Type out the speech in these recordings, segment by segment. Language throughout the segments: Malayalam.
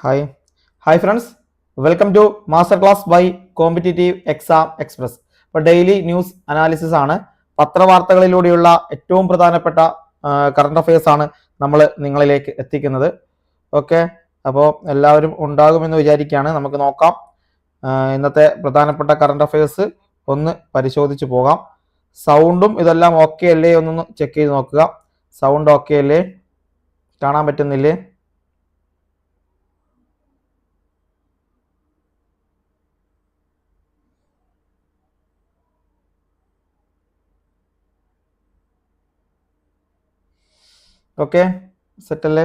Hi hi friends welcome to master class by competitive exam express ഇപ്പൊ ഡെയിലി ന്യൂസ് അനാലിസിസ് ആണ്. പത്രവാർത്തകളിലൂടെയുള്ള ഏറ്റവും പ്രധാനപ്പെട്ട കറണ്ട് അഫയേഴ്സ് ആണ് നമ്മൾ നിങ്ങളിലേക്ക് എത്തിക്കുന്നത്. ഓക്കെ അപ്പോൾ എല്ലാവരും ഉണ്ടാകുമെന്ന് വിചാരിക്കുകയാണ്. നമുക്ക് നോക്കാം. ഇന്നത്തെ പ്രധാനപ്പെട്ട കറണ്ട് അഫയേഴ്സ് ഒന്ന് പരിശോധിച്ച് പോകാം. സൗണ്ടും ഇതെല്ലാം ഓക്കെ അല്ലേ? എന്നൊന്ന് ചെക്ക് ചെയ്ത് നോക്കുക. സൗണ്ട് ഓക്കെ അല്ലേ? കാണാൻ പറ്റുന്നില്ലേ? ഓക്കെ സെറ്റ് അല്ലേ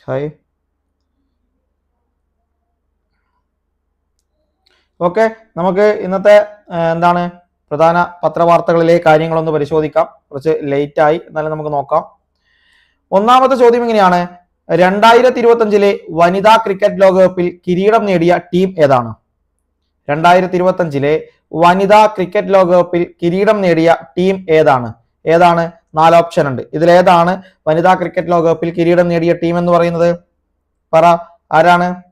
ഹായ് ഓക്കെ നമുക്ക് ഇന്നത്തെ എന്താണ് പ്രധാന പത്രവാർത്തകളിലെ കാര്യങ്ങളൊന്ന് പരിശോധിക്കാം. കുറച്ച് ലേറ്റ് ആയി എന്നാലും നമുക്ക് നോക്കാം. ഒന്നാമത്തെ ചോദ്യം ഇങ്ങനെയാണ്. രണ്ടായിരത്തി ഇരുപത്തി അഞ്ചിലെ വനിതാ ക്രിക്കറ്റ് ലോകകപ്പിൽ കിരീടം നേടിയ ടീം ഏതാണ്? രണ്ടായിരത്തി ഇരുപത്തി അഞ്ചിലെ വനിതാ ക്രിക്കറ്റ് ലോകകപ്പിൽ കിരീടം നേടിയ ടീം ഏതാണ്? ഏതാണ്? നാല് ഓപ്ഷൻ ഉണ്ട്. ഇതിൽ ഏതാണ് വനിതാ ക്രിക്കറ്റ് ലോകകപ്പിൽ കിരീടം നേടിയ ടീം എന്ന് പറയുന്നത്? പറ ആരാണ്?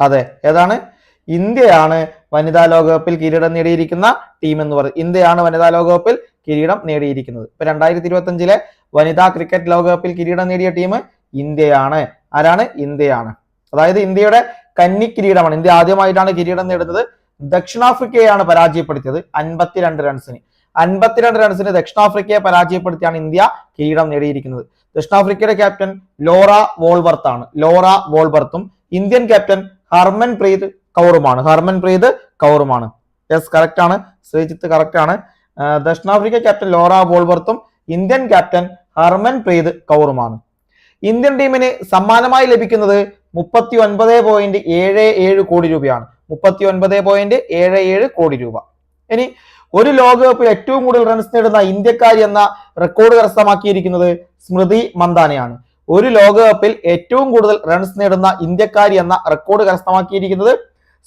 അതെ ഏതാണ്? ഇന്ത്യയാണ് വനിതാ ലോകകപ്പിൽ കിരീടം നേടിയിരിക്കുന്ന ടീം എന്ന് പറയും ഇന്ത്യയാണ് വനിതാ ലോകകപ്പിൽ കിരീടം നേടിയിരിക്കുന്നത്. ഇപ്പൊ രണ്ടായിരത്തി ഇരുപത്തി അഞ്ചിലെ വനിതാ ക്രിക്കറ്റ് ലോകകപ്പിൽ കിരീടം നേടിയ ടീം ഇന്ത്യയാണ്. ആരാണ്? ഇന്ത്യയാണ്. അതായത് ഇന്ത്യയുടെ കന്നി കിരീടമാണ്. ഇന്ത്യ ആദ്യമായിട്ടാണ് കിരീടം നേടുന്നത്. ദക്ഷിണാഫ്രിക്കയെയാണ് പരാജയപ്പെടുത്തിയത്. അൻപത്തിരണ്ട് റൺസിന് അൻപത്തിരണ്ട് റൺസിന് ദക്ഷിണാഫ്രിക്കയെ പരാജയപ്പെടുത്തിയാണ് ഇന്ത്യ കിരീടം നേടിയിരിക്കുന്നത്. ദക്ഷിണാഫ്രിക്കയുടെ ക്യാപ്റ്റൻ ലോറ വോൾവർത്ത് ആണ്. ലോറ വോൾവർത്തും ഇന്ത്യൻ ക്യാപ്റ്റൻ ഹർമൻ പ്രീത് കൗറുമാണ്. ഹർമൻ പ്രീത് കൗറുമാണ്. യെസ് കറക്റ്റ് ആണ്. ശ്രീജിത്ത് കറക്റ്റ് ആണ്. ദക്ഷിണാഫ്രിക്ക ക്യാപ്റ്റൻ ലോറ ബോൾവർത്തും ഇന്ത്യൻ ക്യാപ്റ്റൻ ഹർമൻ പ്രീത് കൗറുമാണ്. ഇന്ത്യൻ ടീമിന് സമ്മാനമായി ലഭിക്കുന്നത് മുപ്പത്തി ഒൻപത് പോയിന്റ് ഏഴ് ഏഴ് കോടി രൂപയാണ്. മുപ്പത്തി ഒൻപത് പോയിന്റ് ഏഴ് ഏഴ് കോടി രൂപ. ഇനി ഒരു ലോകകപ്പിൽ ഏറ്റവും കൂടുതൽ റൺസ് നേടുന്ന ഇന്ത്യക്കാരി എന്ന റെക്കോർഡ് കരസ്ഥമാക്കിയിരിക്കുന്നത് സ്മൃതി മന്ദാനയാണ്. ഒരു ലോകകപ്പിൽ ഏറ്റവും കൂടുതൽ റൺസ് നേടുന്ന ഇന്ത്യക്കാരി എന്ന റെക്കോർഡ് കരസ്ഥമാക്കിയിരിക്കുന്നത്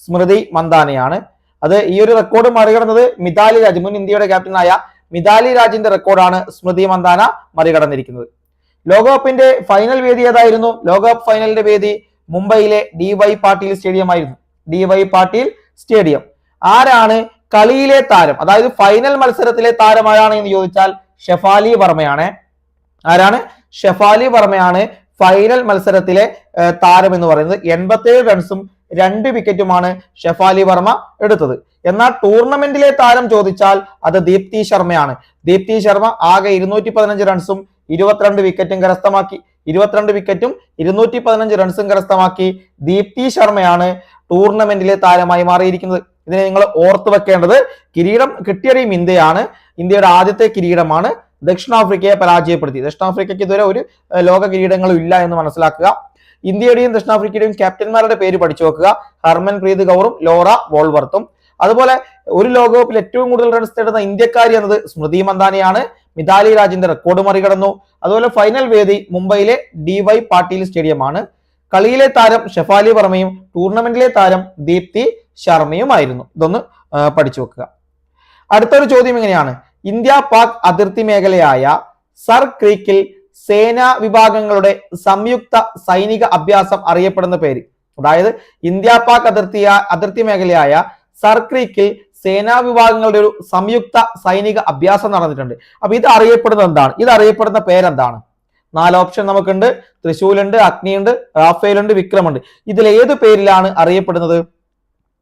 സ്മൃതി മന്ദാനയാണ്. അത് ഈ ഒരു റെക്കോർഡ് മറികടന്നത് മിതാലി രാജ് മുൻ ഇന്ത്യയുടെ ക്യാപ്റ്റനായ മിതാലി രാജിന്റെ റെക്കോർഡാണ് സ്മൃതി മന്ദാന മറികടന്നിരിക്കുന്നത്. ലോകകപ്പിന്റെ ഫൈനൽ വേദി ഏതായിരുന്നു? ലോകകപ്പ് ഫൈനലിന്റെ വേദി മുംബൈയിലെ ഡി വൈ പാട്ടീൽ സ്റ്റേഡിയം ആയിരുന്നു. D Y Patil stadium. ആരാണ് കളിയിലെ താരം? അതായത് ഫൈനൽ മത്സരത്തിലെ താരം ആരാണ് എന്ന് ചോദിച്ചാൽ ഷെഫാലി വർമ്മയാണ്. ആരാണ്? ഷെഫാലി വർമ്മയാണ് ഫൈനൽ മത്സരത്തിലെ താരം എന്ന് പറയുന്നത്. എൺപത്തേഴ് റൺസും രണ്ട് വിക്കറ്റുമാണ് ഷെഫാലി വർമ്മ എടുത്തത്. എന്നാൽ ടൂർണമെന്റിലെ താരം ചോദിച്ചാൽ അത് ദീപ്തി ശർമ്മയാണ്. ദീപ്തി ശർമ്മ ആകെ ഇരുന്നൂറ്റി പതിനഞ്ച് റൺസും ഇരുപത്തിരണ്ട് വിക്കറ്റും കരസ്ഥമാക്കി. ഇരുപത്തിരണ്ട് വിക്കറ്റും ഇരുന്നൂറ്റി പതിനഞ്ച് റൺസും കരസ്ഥമാക്കി ദീപ്തി ശർമ്മയാണ് ടൂർണമെന്റിലെ താരമായി മാറിയിരിക്കുന്നത്. ഇതിനെ നിങ്ങൾ ഓർത്തു വെക്കേണ്ടത് കിരീടം കിട്ടിയ ടീം ഇന്ത്യയാണ്. ഇന്ത്യയുടെ ആദ്യത്തെ കിരീടമാണ് ദക്ഷിണാഫ്രിക്കയെ പരാജയപ്പെടുത്തി. ദക്ഷിണാഫ്രിക്കയ്ക്ക് ഇതുവരെ ഒരു ലോക കിരീടങ്ങളും ഇല്ല എന്ന് മനസ്സിലാക്കുക. ഇന്ത്യയുടെയും ദക്ഷിണാഫ്രിക്കയുടെയും ക്യാപ്റ്റന്മാരുടെ പേര് പഠിച്ചു വെക്കുക. ഹർമൻ പ്രീത് കൗറും ലോറ വോൾവർത്തും. അതുപോലെ ഒരു ലോകകപ്പിൽ ഏറ്റവും കൂടുതൽ റൺസ് നേടുന്ന ഇന്ത്യക്കാരി എന്നത് സ്മൃതി മന്ദാനയാണ്. മിതാലി രാജിന്റെ റെക്കോർഡ് മറികടന്നു. അതുപോലെ ഫൈനൽ വേദി മുംബൈയിലെ ഡി വൈ പാട്ടീൽ സ്റ്റേഡിയമാണ്. കളിയിലെ താരം ഷെഫാലി വർമ്മയും ടൂർണമെന്റിലെ താരം ദീപ്തി ശർമ്മയുമായിരുന്നു. ഇതൊന്ന് പഠിച്ചു വെക്കുക. അടുത്തൊരു ചോദ്യം ഇങ്ങനെയാണ്. ഇന്ത്യ പാക് അതിർത്തി മേഖലയായ സർ ക്രീക്കിൽ സേനാ വിഭാഗങ്ങളുടെ സംയുക്ത സൈനിക അഭ്യാസം അറിയപ്പെടുന്ന പേര്. അതായത് ഇന്ത്യ പാക് അതിർത്തിയ അതിർത്തി മേഖലയായ സർ ക്രീക്കിൽ സേനാ വിഭാഗങ്ങളുടെ ഒരു സംയുക്ത സൈനിക അഭ്യാസം നടന്നിട്ടുണ്ട്. അപ്പൊ ഇത് അറിയപ്പെടുന്നത് എന്താണ്? ഇത് അറിയപ്പെടുന്ന പേരെന്താണ്? നാല് ഓപ്ഷൻ നമുക്കുണ്ട്. തൃശൂലുണ്ട് അഗ്നിയുണ്ട് റാഫേലുണ്ട് വിക്രമുണ്ട്. ഇതിൽ ഏത് പേരിലാണ് അറിയപ്പെടുന്നത്?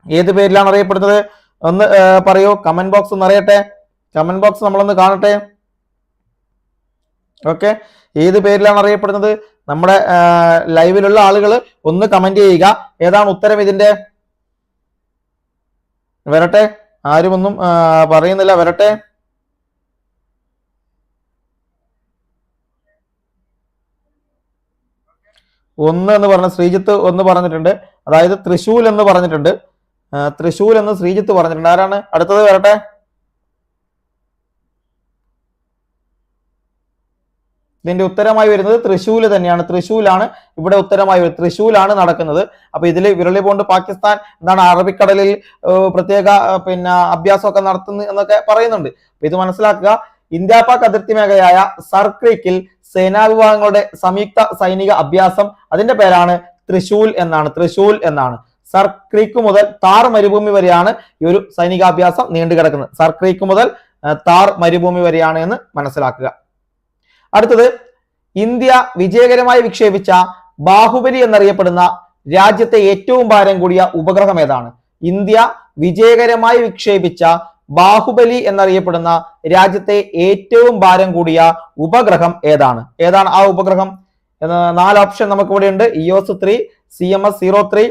ഏത് പേരിലാണ് അറിയപ്പെടുന്നത്? ഒന്ന് പറയൂ. കമന്റ് ബോക്സ് ഒന്ന് അറിയട്ടെ. കമന്റ് ബോക്സ് നമ്മളൊന്ന് കാണട്ടെ? ഓക്കെ ഏത് പേരിലാണ് അറിയപ്പെടുന്നത്? നമ്മുടെ ലൈവിലുള്ള ആളുകൾ ഒന്ന് കമന്റ് ചെയ്യുക. ഏതാണ് ഉത്തരം ഇതിന്റെ? വരട്ടെ. ആരുമൊന്നും പറയുന്നില്ല. വരട്ടെ. ഒന്ന് എന്ന് പറഞ്ഞ ശ്രീജിത്ത് ഒന്ന് പറഞ്ഞിട്ടുണ്ട്. അതായത് തൃശൂൽ എന്ന് പറഞ്ഞിട്ടുണ്ട്. തൃശൂൽ എന്ന് ശ്രീജിത്ത് പറഞ്ഞിട്ടുണ്ട്. ആരാണ്? അടുത്തത് വരട്ടെ. ഇതിന്റെ ഉത്തരമായി വരുന്നത് തൃശ്ശൂൽ തന്നെയാണ്. തൃശ്ശൂലാണ് ഇവിടെ ഉത്തരമായി വരുന്നത് തൃശ്ശൂലാണ് നടക്കുന്നത്. അപ്പൊ ഇതിൽ വിരളി പോണ്ട് പാകിസ്ഥാൻ എന്താണ് അറബിക്കടലിൽ പ്രത്യേക പിന്നെ അഭ്യാസമൊക്കെ നടത്തുന്നു എന്നൊക്കെ പറയുന്നുണ്ട്. അപ്പൊ ഇത് മനസ്സിലാക്കുക. ഇന്ത്യ പാക് അതിർത്തി മേഖലയായ സർക്രീക്കിൽ സേനാ വിഭാഗങ്ങളുടെ സംയുക്ത സൈനിക അഭ്യാസം അതിന്റെ പേരാണ് തൃശൂൽ എന്നാണ്. തൃശൂൽ എന്നാണ്. സർ ക്രീക്ക് മുതൽ താർ മരുഭൂമി വരെയാണ് ഈ ഒരു സൈനികാഭ്യാസം നീണ്ടുകിടക്കുന്നത്. സർ ക്രീക്ക് മുതൽ താർ മരുഭൂമി വരെയാണ് എന്ന് മനസ്സിലാക്കുക. അടുത്തത് ഇന്ത്യ വിജയകരമായി വിക്ഷേപിച്ച ബാഹുബലി എന്നറിയപ്പെടുന്ന രാജ്യത്തെ ഏറ്റവും ഭാരം കൂടിയ ഉപഗ്രഹം ഏതാണ്? ഇന്ത്യ വിജയകരമായി വിക്ഷേപിച്ച ബാഹുബലി എന്നറിയപ്പെടുന്ന രാജ്യത്തെ ഏറ്റവും ഭാരം കൂടിയ ഉപഗ്രഹം ഏതാണ്? ഏതാണ് ആ ഉപഗ്രഹം? നാല് ഓപ്ഷൻ നമുക്ക് ഇവിടെ ഉണ്ട്. EOS three C M S zero three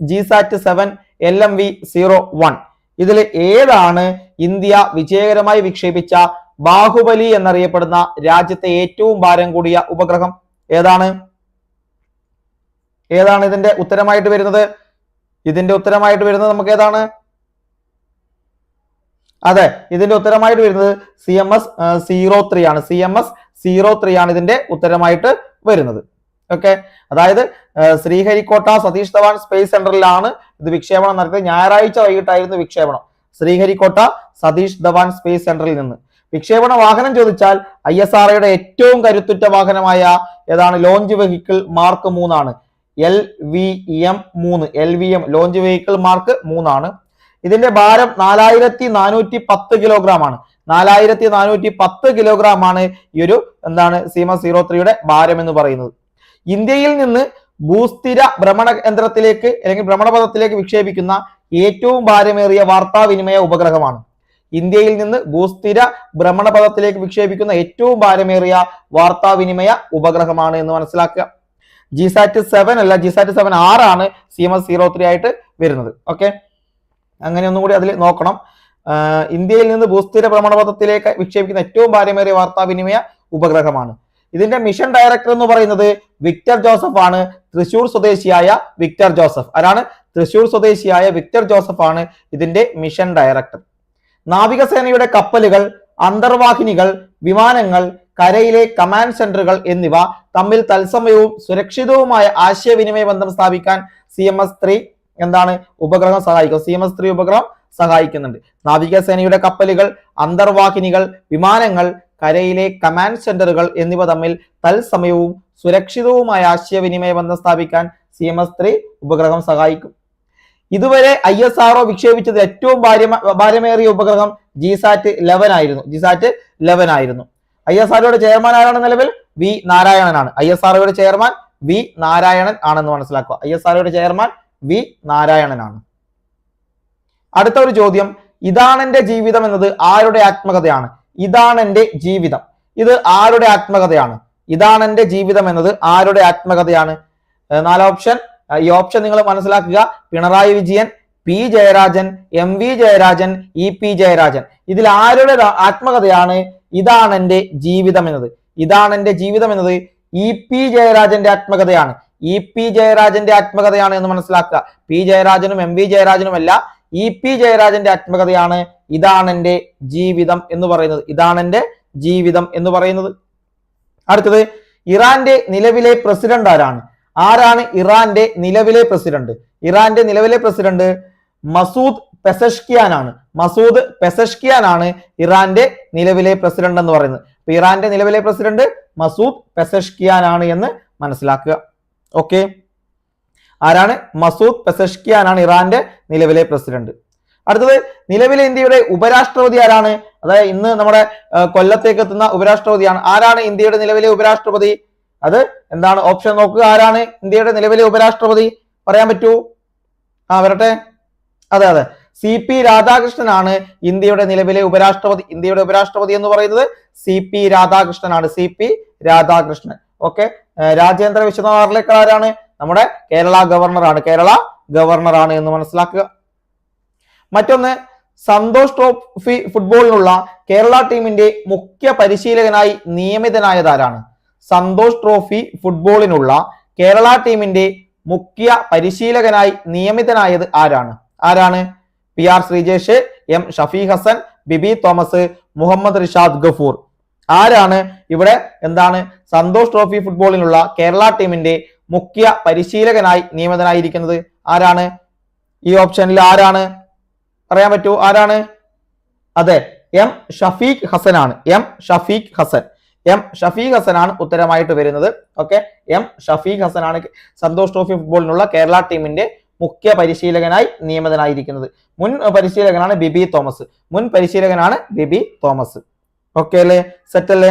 GSAT seven L M V zero one ഇതിൽ ഏതാണ് ഇന്ത്യ വിജയകരമായി വിക്ഷേപിച്ച ബാഹുബലി എന്നറിയപ്പെടുന്ന രാജ്യത്തെ ഏറ്റവും ഭാരം കൂടിയ ഉപഗ്രഹം ഏതാണ്? ഏതാണ് ഇതിന്റെ ഉത്തരമായിട്ട് വരുന്നത്? ഇതിന്റെ ഉത്തരമായിട്ട് വരുന്നത് നമുക്ക് ഏതാണ്? അതെ ഇതിന്റെ ഉത്തരമായിട്ട് വരുന്നത് C M S zero three ആണ്. C M S zero three ആണ് ഇതിന്റെ ഉത്തരമായിട്ട് വരുന്നത്. ഓക്കെ? അതായത് ശ്രീഹരിക്കോട്ട സതീഷ് ധവാൻ സ്പേസ് സെന്ററിലാണ് ഇത് വിക്ഷേപണം നടത്തിയത്. ഞായറാഴ്ച വൈകിട്ടായിരുന്നു വിക്ഷേപണം. ശ്രീഹരിക്കോട്ട സതീഷ് ധവാൻ സ്പേസ് സെന്ററിൽ നിന്ന്. വിക്ഷേപണ വാഹനം ചോദിച്ചാൽ ഐ എസ് ആർഒയുടെ ഏറ്റവും കരുത്തുറ്റ വാഹനമായ ഏതാണ്? ലോഞ്ച് വെഹിക്കിൾ മാർക്ക് മൂന്നാണ്. എൽ വി എം മൂന്ന്. L V M launch vehicle mark മൂന്നാണ്. ഇതിന്റെ ഭാരം നാലായിരത്തി നാനൂറ്റി പത്ത് കിലോഗ്രാം ആണ് നാലായിരത്തി നാനൂറ്റി പത്ത് കിലോഗ്രാം ആണ് ഈ ഒരു എന്താണ്? സീമ സീറോ ത്രീയുടെ ഭാരം എന്ന് പറയുന്നത്. ഇന്ത്യയിൽ നിന്ന് ഭൂസ്ഥിര ഭ്രമണ യന്ത്രത്തിലേക്ക് അല്ലെങ്കിൽ ഭ്രമണപഥത്തിലേക്ക് വിക്ഷേപിക്കുന്ന ഏറ്റവും ഭാരമേറിയ വാർത്താവിനിമയ ഉപഗ്രഹമാണ്. ഇന്ത്യയിൽ നിന്ന് ഭൂസ്ഥിര ഭ്രമണപഥത്തിലേക്ക് വിക്ഷേപിക്കുന്ന ഏറ്റവും ഭാരമേറിയ വാർത്താവിനിമയ ഉപഗ്രഹമാണ് എന്ന് മനസ്സിലാക്കുക. ജിസാറ്റ് സെവൻ അല്ല ജിസാറ്റ് സെവൻ ആറാണ് C M S zero three ആയിട്ട് വരുന്നത്. ഓക്കെ അങ്ങനെ ഒന്നും കൂടി അതിൽ നോക്കണം. ഇന്ത്യയിൽ നിന്ന് ഭൂസ്ഥിര ഭ്രമണപഥത്തിലേക്ക് വിക്ഷേപിക്കുന്ന ഏറ്റവും ഭാരമേറിയ വാർത്താവിനിമയ ഉപഗ്രഹമാണ്. ഇതിന്റെ മിഷൻ ഡയറക്ടർ എന്ന് പറയുന്നത് വിക്ടർ ജോസഫ് ആണ്. തൃശൂർ സ്വദേശിയായ വിക്ടർ ജോസഫ്. ആരാണ്? തൃശൂർ സ്വദേശിയായ വിക്ടർ ജോസഫ് ആണ് ഇതിന്റെ മിഷൻ ഡയറക്ടർ നാവികസേനയുടെ കപ്പലുകൾ അന്തർവാഹിനികൾ വിമാനങ്ങൾ കരയിലെ കമാൻഡ് സെന്ററുകൾ എന്നിവ തമ്മിൽ തത്സമയവും സുരക്ഷിതവുമായ ആശയവിനിമയ ബന്ധം സ്ഥാപിക്കാൻ സി എം എസ് ത്രീ എന്താണ് ഉപഗ്രഹം സഹായിക്കും. സി എം എസ് ത്രീ ഉപഗ്രഹം സഹായിക്കുന്നുണ്ട്. നാവികസേനയുടെ കപ്പലുകൾ അന്തർവാഹിനികൾ വിമാനങ്ങൾ കരയിലെ കമാൻഡ് സെന്ററുകൾ എന്നിവ തമ്മിൽ തത്സമയവും സുരക്ഷിതവുമായ ആശയവിനിമയ ബന്ധം സ്ഥാപിക്കാൻ സി എം എസ് ത്രീ ഉപഗ്രഹം സഹായിക്കും. ഇതുവരെ ഐ എസ് ആർഒ വിക്ഷേപിച്ചത് ഏറ്റവും ഭാര്യമ ഭാരമേറിയ ഉപഗ്രഹം ജിസാറ്റ് ലെവൻ ആയിരുന്നു. ജിസാറ്റ് ലെവൻ ആയിരുന്നു. ഐ എസ് ആർഒയുടെ ചെയർമാൻ ആരാണ് നിലവിൽ? വി നാരായണനാണ്. ഐ എസ് ആർഒയുടെ ചെയർമാൻ വി നാരായണൻ ആണെന്ന് മനസ്സിലാക്കുക. ഐ എസ് ആർഒയുടെ ചെയർമാൻ വി നാരായണനാണ്. അടുത്ത ഒരു ചോദ്യം. ഇതാണെന്റെ ജീവിതം എന്നത് ആരുടെ ആത്മകഥയാണ്? ഇതാണെന്റെ ജീവിതം. ഇത് ആരുടെ ആത്മകഥയാണ്? ഇതാണെന്റെ ജീവിതം എന്നത് ആരുടെ ആത്മകഥയാണ്? നാല് ഓപ്ഷൻ. ഈ ഓപ്ഷൻ നിങ്ങൾ മനസ്സിലാക്കുക. Pinarayi Vijayan P Jayarajan M V Jayarajan E P Jayarajan. ഇതിൽ ആരുടെ ആത്മകഥയാണ്? ഇതാണ് എന്റെ ജീവിതം എന്നത്. ഇതാണ് എന്റെ ജീവിതം എന്നത്. ഇ പി ജയരാജന്റെ ആത്മകഥയാണ്. ഇ പി ജയരാജന്റെ ആത്മകഥയാണ് എന്ന് മനസ്സിലാക്കുക. പി ജയരാജനും എം വി ജയരാജനും അല്ല. ഇ പി ജയരാജന്റെ ആത്മകഥയാണ് ഇതാണ് എന്റെ ജീവിതം എന്ന് പറയുന്നത്. ഇതാണ് എന്റെ ജീവിതം എന്ന് പറയുന്നത്. അടുത്തത് ഇറാന്റെ നിലവിലെ പ്രസിഡന്റ് ആരാണ്? ആരാണ് ഇറാന്റെ നിലവിലെ പ്രസിഡന്റ്? ഇറാന്റെ നിലവിലെ പ്രസിഡന്റ് മസൂദ് പെസഷ്കിയാൻ ആണ് മസൂദ് പെസഷ്കിയാൻ ആണ് ഇറാന്റെ നിലവിലെ പ്രസിഡന്റ് എന്ന് പറയുന്നത്. അപ്പൊ ഇറാന്റെ നിലവിലെ പ്രസിഡന്റ് മസൂദ് പെസഷ്കിയാൻ ആണ് എന്ന് മനസ്സിലാക്കുക. ഓക്കെ? ആരാണ്? മസൂദ് പെസഷ്കിയാൻ ആണ് ഇറാന്റെ നിലവിലെ പ്രസിഡന്റ്. അടുത്തത് നിലവിലെ ഇന്ത്യയുടെ ഉപരാഷ്ട്രപതി ആരാണ്? അതായത് ഇന്ന് നമ്മുടെ കൊല്ലത്തേക്ക് എത്തുന്ന ഉപരാഷ്ട്രപതിയാണ്. ആരാണ് ഇന്ത്യയുടെ നിലവിലെ ഉപരാഷ്ട്രപതി? അത് എന്താണ് ഓപ്ഷൻ നോക്കുക. ആരാണ് ഇന്ത്യയുടെ നിലവിലെ ഉപരാഷ്ട്രപതി? പറയാൻ പറ്റൂ? ആ വരട്ടെ. അതെ അതെ. സി പി രാധാകൃഷ്ണനാണ് ഇന്ത്യയുടെ നിലവിലെ ഉപരാഷ്ട്രപതി. ഇന്ത്യയുടെ ഉപരാഷ്ട്രപതി എന്ന് പറയുന്നത് C P രാധാകൃഷ്ണനാണ്. C P Radhakrishnan. Okay Rajendra Vishwanath Arlekar ആരാണ്? നമ്മുടെ കേരള ഗവർണറാണ്. കേരള ഗവർണറാണ് എന്ന് മനസ്സിലാക്കുക. മറ്റൊന്ന് സന്തോഷ് ട്രോഫി ഫുട്ബോളിനുള്ള കേരള ടീമിന്റെ മുഖ്യ പരിശീലകനായി നിയമിതനായതാരാണ് സന്തോഷ് ട്രോഫി ഫുട്ബോളിനുള്ള കേരള ടീമിന്റെ മുഖ്യ പരിശീലകനായി നിയമിതനായത് ആരാണ്? ആരാണ്? P R Sreejesh M Shafi Hasan Biby Thomas Muhammad Rishad Gafoor. ആരാണ് ഇവിടെ എന്താണ് സന്തോഷ് ട്രോഫി ഫുട്ബോളിനുള്ള കേരള ടീമിന്റെ മുഖ്യ പരിശീലകനായി നിയമിതനായിരിക്കുന്നത്? ആരാണ്? ഈ ഓപ്ഷനിൽ ആരാണ്? പറയാൻ പറ്റൂ ആരാണ്? അതെ എം ഷഫീഖ് ഹസനാണ്. എം ഷഫീഖ് ഹസൻ. എം ഷഫീഖ് ഹസനാണ് ഉത്തരമായിട്ട് വരുന്നത്. ഓക്കെ? എം ഷഫീഖ് ഹസനാണ് സന്തോഷ് ട്രോഫി ഫുട്ബോളിനുള്ള കേരള ടീമിന്റെ മുഖ്യ പരിശീലകനായി നിയമിതനായിരിക്കുന്നത്. മുൻ പരിശീലകനാണ് ബിബി തോമസ്. മുൻ പരിശീലകനാണ് ബിബി തോമസ്. ഓക്കെ അല്ലേ? സെറ്റ് അല്ലേ?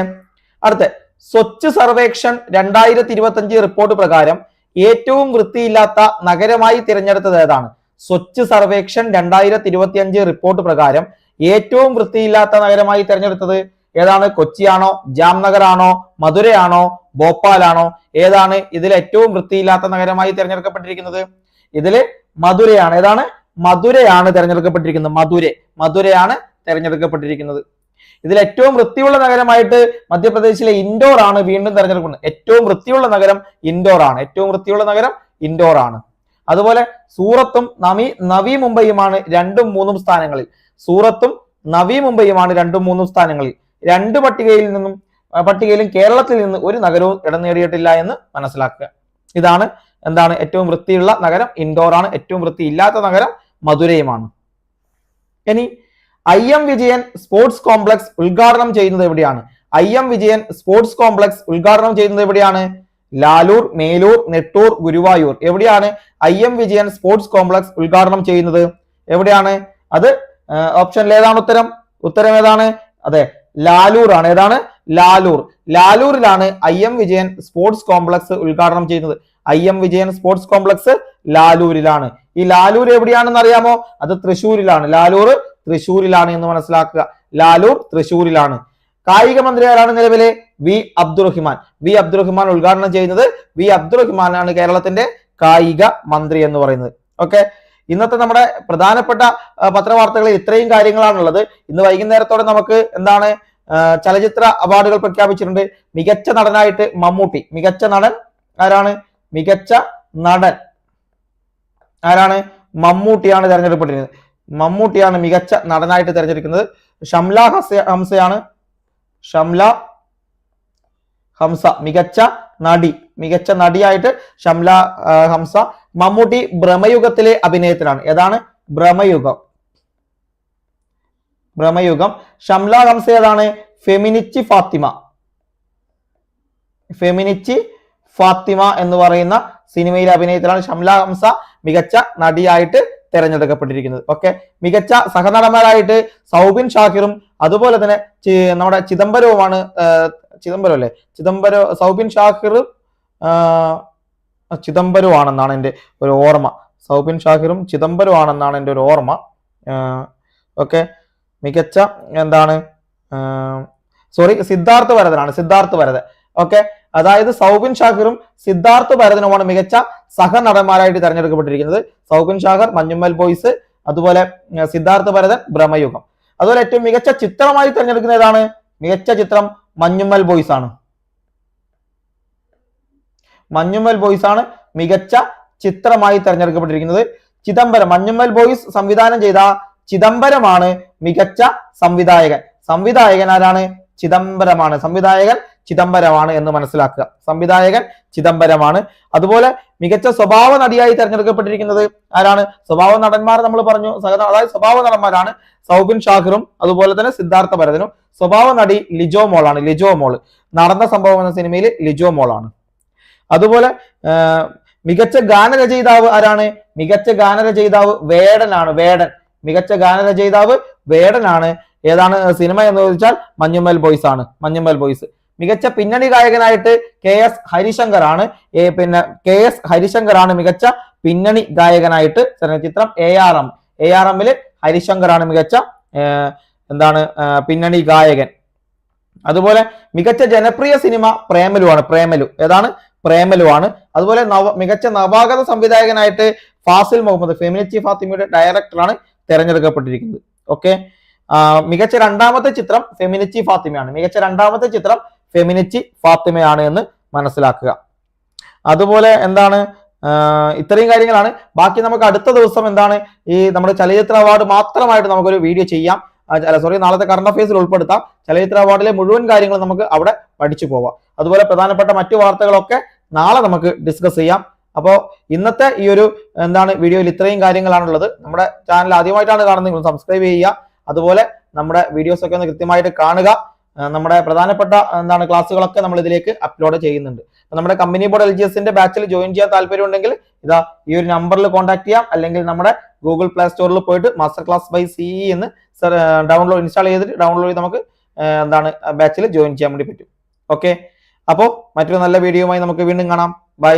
അടുത്ത സ്വച്ഛ് സർവേക്ഷൻ രണ്ടായിരത്തി ഇരുപത്തി അഞ്ച് റിപ്പോർട്ട് പ്രകാരം ഏറ്റവും വൃത്തിയില്ലാത്ത നഗരമായി തിരഞ്ഞെടുത്തത് ഏതാണ്? സ്വച്ഛ് സർവേക്ഷൻ രണ്ടായിരത്തി ഇരുപത്തി അഞ്ച് റിപ്പോർട്ട് പ്രകാരം ഏറ്റവും വൃത്തിയില്ലാത്ത നഗരമായി തിരഞ്ഞെടുത്തത് ഏതാണ് കൊച്ചിയാണോ ജാംനഗർ ആണോ മധുരയാണോ ഭോപ്പാലാണോ? ഏതാണ് ഇതിൽ ഏറ്റവും വൃത്തിയില്ലാത്ത നഗരമായി തിരഞ്ഞെടുക്കപ്പെട്ടിരിക്കുന്നത്? ഇതിൽ മധുരയാണ്. ഏതാണ്? മധുരയാണ് തിരഞ്ഞെടുക്കപ്പെട്ടിരിക്കുന്നത്. മധുര. മധുരയാണ് തിരഞ്ഞെടുക്കപ്പെട്ടിരിക്കുന്നത്. ഇതിൽ ഏറ്റവും വൃത്തിയുള്ള നഗരമായിട്ട് മധ്യപ്രദേശിലെ ഇൻഡോർ ആണ് വീണ്ടും തിരഞ്ഞെടുക്കുന്നത് ഏറ്റവും വൃത്തിയുള്ള നഗരം ഇൻഡോർ ആണ്. ഏറ്റവും വൃത്തിയുള്ള നഗരം ഇൻഡോർ ആണ്. അതുപോലെ സൂറത്തും നവി നവി മുംബൈയുമാണ് രണ്ടും മൂന്നും സ്ഥാനങ്ങളിൽ. സൂറത്തും നവി മുംബൈയുമാണ് രണ്ടും മൂന്നും സ്ഥാനങ്ങളിൽ. രണ്ട് പട്ടികയിൽ നിന്നും പട്ടികയിലും കേരളത്തിൽ നിന്ന് ഒരു നഗരവും ഇടം നേടിയിട്ടില്ല എന്ന് മനസ്സിലാക്കുക. ഇതാണ് എന്താണ് ഏറ്റവും വൃത്തിയുള്ള നഗരം. ഇൻഡോർ ആണ് ഏറ്റവും വൃത്തിയില്ലാത്ത നഗരം. മധുരയുമാണ്. ഇനി I M Vijayan sports complex ഉദ്ഘാടനം ചെയ്യുന്നത് എവിടെയാണ്? I M Vijayan sports complex ഉദ്ഘാടനം ചെയ്യുന്നത് എവിടെയാണ്? ലാലൂർ മേലൂർ നെട്ടൂർ ഗുരുവായൂർ. എവിടെയാണ് I M Vijayan sports complex ഉദ്ഘാടനം ചെയ്യുന്നത്? എവിടെയാണ്? അത് ഓപ്ഷനിൽ ഏതാണ് ഉത്തരം? ഉത്തരം ഏതാണ്? അതെ ലാലൂർ ആണ്. ഏതാണ്? Lalur. ലാലൂരിലാണ് I M Vijayan sports complex ഉദ്ഘാടനം ചെയ്യുന്നത് I M Vijayan sports complex ലാലൂരിലാണ്. ഈ ലാലൂർ എവിടെയാണെന്ന് അറിയാമോ? അത് തൃശ്ശൂരിലാണ്. ലാലൂർ തൃശ്ശൂരിലാണ് എന്ന് മനസ്സിലാക്കുക. ലാലൂർ തൃശ്ശൂരിലാണ്. കായിക മന്ത്രി ആരാണ് നിലവിലെ? വി അബ്ദുറഹിമാൻ. വി അബ്ദുറഹിമാൻ ഉദ്ഘാടനം ചെയ്യുന്നത് വി അബ്ദുറഹിമാനാണ് കേരളത്തിന്റെ കായിക മന്ത്രി എന്ന് പറയുന്നത്. ഓക്കെ? ഇന്നത്തെ നമ്മുടെ പ്രധാനപ്പെട്ട പത്രവാർത്തകളിൽ ഇത്രയും കാര്യങ്ങളാണുള്ളത്. ഇന്ന് വൈകുന്നേരത്തോടെ നമുക്ക് എന്താണ് ചലച്ചിത്ര അവാർഡുകൾ പ്രഖ്യാപിച്ചിട്ടുണ്ട്. മികച്ച നടനായിട്ട് മമ്മൂട്ടി. മികച്ച നടൻ ആരാണ്? മികച്ച നടൻ ആരാണ്? മമ്മൂട്ടിയാണ് തെരഞ്ഞെടുക്കപ്പെട്ടിരുന്നത്. മമ്മൂട്ടിയാണ് മികച്ച നടനായിട്ട് തെരഞ്ഞെടുക്കുന്നത്. ഷംല ഹസ ഹംസയാണ്. ഷംല ഹംസ മികച്ച നടി. മികച്ച നടിയായിട്ട് ഷംല ഹംസ. മമ്മൂട്ടി ഭ്രമയുഗത്തിലെ അഭിനയത്തിലാണ്. ഏതാണ്? ഭ്രമയുഗം ഭ്രമയുഗം. ഷംല ഹംസ ഏതാണ്? ഫെമിനിച്ചി ഫാത്തിമ. ഫെമിനിച്ചി ഫാത്തിമ എന്ന് പറയുന്ന സിനിമയിലെ അഭിനയത്തിലാണ് ഷംല ഹംസ മികച്ച നടിയായിട്ട് തിരഞ്ഞെടുക്കപ്പെട്ടിരിക്കുന്നത്. ഓക്കെ മികച്ച സഹനടന്മാരായിട്ട് സൗബിൻ ഷാഹിറും അതുപോലെ തന്നെ നമ്മുടെ ചിദംബരവുമാണ് ചിദംബരം അല്ലേ? ചിദംബരം സൗബിൻ ഷാഹിറും ചിദംബരമാണെന്നാണ് ചിദംബരം എന്റെ ഒരു ഓർമ്മ. സൗബിൻ ഷാഹിറും ചിദംബരമാണെന്നാണ് എന്റെ ഒരു ഓർമ്മ. ഓക്കെ മികച്ച എന്താണ് സോറി സിദ്ധാർത്ഥ ഭരതനാണ് സിദ്ധാർത്ഥ ഭരതൻ ഓക്കെ അതായത് സൗബിൻ ഷാഹിറും സിദ്ധാർത്ഥ ഭരതനുമാണ് മികച്ച സഹനടന്മാരായിട്ട് തെരഞ്ഞെടുക്കപ്പെട്ടിരിക്കുന്നത്. സൗബിൻ ഷാഹർ മഞ്ഞുമ്മൽ ബോയ്സ് അതുപോലെ സിദ്ധാർത്ഥ ഭരതൻ ബ്രഹ്മയുഗം. അതുപോലെ ഏറ്റവും മികച്ച ചിത്രമായി തിരഞ്ഞെടുക്കുന്ന ഏതാണ്? മികച്ച ചിത്രം മഞ്ഞുമ്മൽ ബോയ്സ് ആണ്. മഞ്ഞുമ്മൽ ബോയ്സ് ആണ് മികച്ച ചിത്രമായി തിരഞ്ഞെടുക്കപ്പെട്ടിരിക്കുന്നത്. ചിദംബരം മഞ്ഞുമ്മൽ ബോയ്സ് സംവിധാനം ചെയ്ത ചിദംബരമാണ് മികച്ച സംവിധായകൻ. സംവിധായകൻ ആരാണ്? ചിദംബരമാണ്. സംവിധായകൻ ചിദംബരമാണ് എന്ന് മനസ്സിലാക്കുക. സംവിധായകൻ ചിദംബരമാണ്. അതുപോലെ മികച്ച സ്വഭാവ നടിയായി തെരഞ്ഞെടുക്കപ്പെട്ടിരിക്കുന്നത് ആരാണ്? സ്വഭാവ നടന്മാർ നമ്മൾ പറഞ്ഞു. അതായത് സ്വഭാവ നടന്മാരാണ് സൗബിൻ ഷാഹിറും അതുപോലെ തന്നെ സിദ്ധാർത്ഥ ഭരതനും. സ്വഭാവ നടി ലിജോ മോളാണ്. ലിജോ മോൾ. നടന്ന സംഭവം എന്ന സിനിമയിൽ ലിജോ മോളാണ്. അതുപോലെ മികച്ച ഗാനരചയിതാവ് ആരാണ്? മികച്ച ഗാനരചയിതാവ് വേടനാണ്. വേടൻ. മികച്ച ഗാനരചയിതാവ് വേടനാണ്. ഏതാണ് സിനിമ എന്ന് ചോദിച്ചാൽ മഞ്ഞുമ്മൽ ബോയ്സ് ആണ്. മഞ്ഞുമ്മൽ ബോയ്സ്. മികച്ച പിന്നണി ഗായകനായിട്ട് കെ എസ് ഹരിശങ്കർ ആണ്. പിന്നെ കെ എസ് ഹരിശങ്കർ ആണ് മികച്ച പിന്നണി ഗായകനായിട്ട് ചലനചിത്രം ചിത്രം A R M A R എമ്മിൽ ഹരിശങ്കർ ആണ് മികച്ച എന്താണ് പിന്നണി ഗായകൻ. അതുപോലെ മികച്ച ജനപ്രിയ സിനിമ പ്രേമലു ആണ്. പ്രേമലു. ഏതാണ്? പ്രേമലു ആണ്. അതുപോലെ നവ മികച്ച നവാഗത സംവിധായകനായിട്ട് ഫാസിൽ മുഹമ്മദ് ഫെമിനിച്ചി ഫാത്തിമയുടെ ഡയറക്ടറാണ് തെരഞ്ഞെടുക്കപ്പെട്ടിരിക്കുന്നത്. ഓക്കെ മികച്ച രണ്ടാമത്തെ ചിത്രം ഫെമിനിച്ചി ഫാത്തിമയാണ്. മികച്ച രണ്ടാമത്തെ ചിത്രം ഫെമിനിച്ചി ഫാത്തിമയാണ് എന്ന് മനസ്സിലാക്കുക. അതുപോലെ എന്താണ്? ഇത്രയും കാര്യങ്ങളാണ്. ബാക്കി നമുക്ക് അടുത്ത ദിവസം എന്താണ്? ഈ നമ്മുടെ ചലച്ചിത്ര അവാർഡ് മാത്രമായിട്ട് നമുക്കൊരു വീഡിയോ ചെയ്യാം. സോറി നാളത്തെ കറണ്ട് അഫയേഴ്സിൽ ഉൾപ്പെടുത്താം. ചലച്ചിത്ര അവാർഡിലെ മുഴുവൻ കാര്യങ്ങളും നമുക്ക് അവിടെ പഠിച്ചു പോവാം. അതുപോലെ പ്രധാനപ്പെട്ട മറ്റു വാർത്തകളൊക്കെ നാളെ നമുക്ക് ഡിസ്കസ് ചെയ്യാം. അപ്പോൾ ഇന്നത്തെ ഈ ഒരു എന്താണ് വീഡിയോയിൽ ഇത്രയും കാര്യങ്ങളാണുള്ളത്. നമ്മുടെ ചാനൽ ആദ്യമായിട്ടാണ് കാണുന്നത് സബ്സ്ക്രൈബ് ചെയ്യുക. അതുപോലെ നമ്മുടെ വീഡിയോസ് ഒക്കെ ഒന്ന് കൃത്യമായിട്ട് കാണുക. നമ്മുടെ പ്രധാനപ്പെട്ട എന്താണ് ക്ലാസ്സുകളൊക്കെ നമ്മൾ ഇതിലേക്ക് അപ്ലോഡ് ചെയ്യുന്നുണ്ട്. നമ്മുടെ കമ്പനി ബോർഡ് എൽ ജി എസിന്റെ ബാച്ചിൽ ജോയിൻ ചെയ്യാൻ താല്പര്യം ഉണ്ടെങ്കിൽ ഇതാ ഈ ഒരു നമ്പറിൽ കോൺടാക്ട് ചെയ്യാം. അല്ലെങ്കിൽ നമ്മുടെ ഗൂഗിൾ പ്ലേ സ്റ്റോറിൽ പോയിട്ട് മാസ്റ്റർ ക്ലാസ് ബൈ സി എന്ന് ഡൗൺലോഡ് ഇൻസ്റ്റാൾ ചെയ്തിട്ട് ഡൗൺലോഡ് ചെയ്ത് നമുക്ക് എന്താണ് ബാച്ചിൽ ജോയിൻ ചെയ്യാൻ വേണ്ടി പറ്റും. ഓക്കെ അപ്പോൾ മറ്റൊരു നല്ല വീഡിയോയുമായി നമുക്ക് വീണ്ടും കാണാം. ബൈ